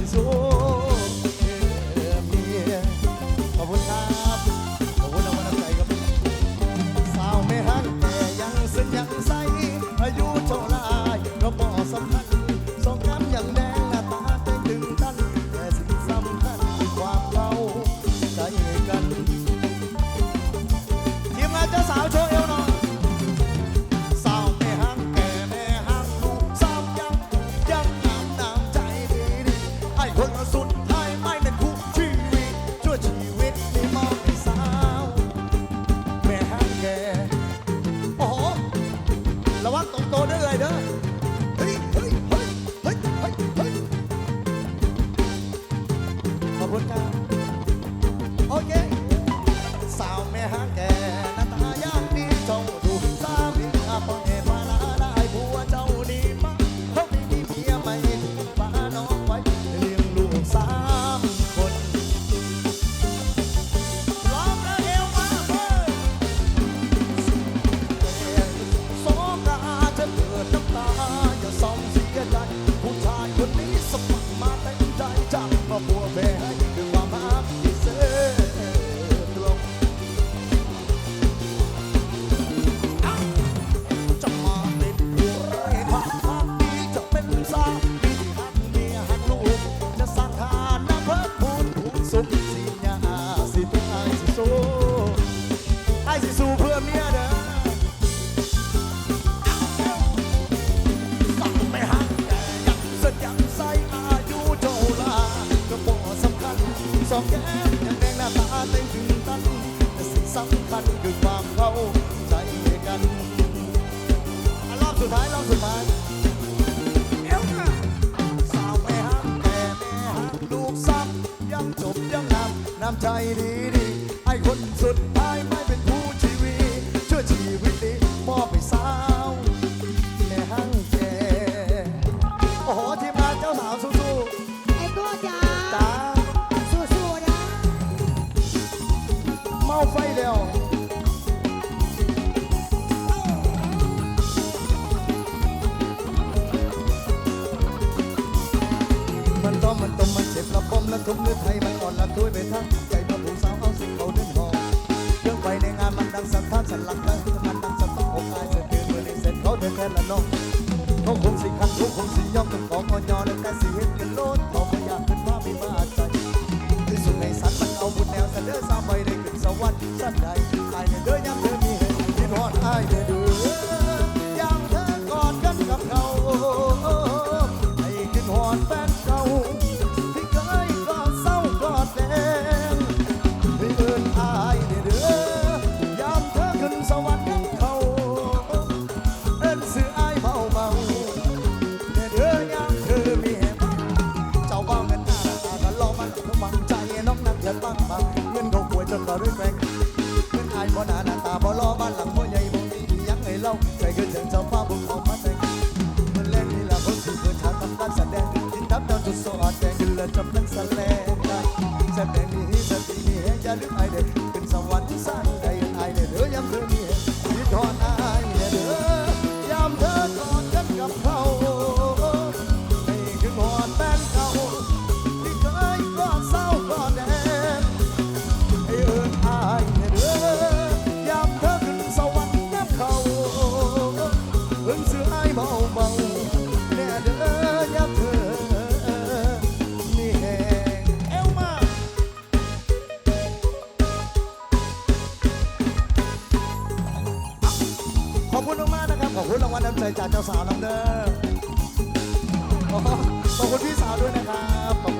is over. yeah. ใจดีดีไอ้คนสุดท้ายไม่เป็นผู้ชีวิตช่วยชีวิตนี้มอบไปสาวแม่ห้างแกโอ้โหทีมาเจ้าสาวสู้ไอ้โก้จ้าๆจ้าสู้ๆนะเมาไฟเดียวมันต้องมัน ละทุ่มหรือไทยมันอ่อนละถ้วยไปทั้งใจญ่พอถูกสาวเอาสิเขาเดินหอบเครื่องไฟในงานมันดังสัตย์ทัดสันหลังดังที่มันดังสันต้องอกอายเสร็จเดือนเมื่อในเสร็จเขาเดินแทนละน้องเขาคงสิคันทุกคงสิยอมเป็นของอ่อนยอและการสิเห็นกันโลดเขาก็อยากขึ้นภาพไม่บาดใจที่สุดในสัตว์มันเอาบุญแนวแต่เด้อสาวไปได้ขึ้นสวรรค์สัตว์ใดตายในเด้อยามเธอมีเหตุที่นอนอายเธอดู tell you, I'm Can someone decide? ขอบคุณมากนะครับ ขอบคุณรางวัลน้ำใจจากเจ้าสาวน้องเด้อขอบคุณพี่สาวด้วยนะครับ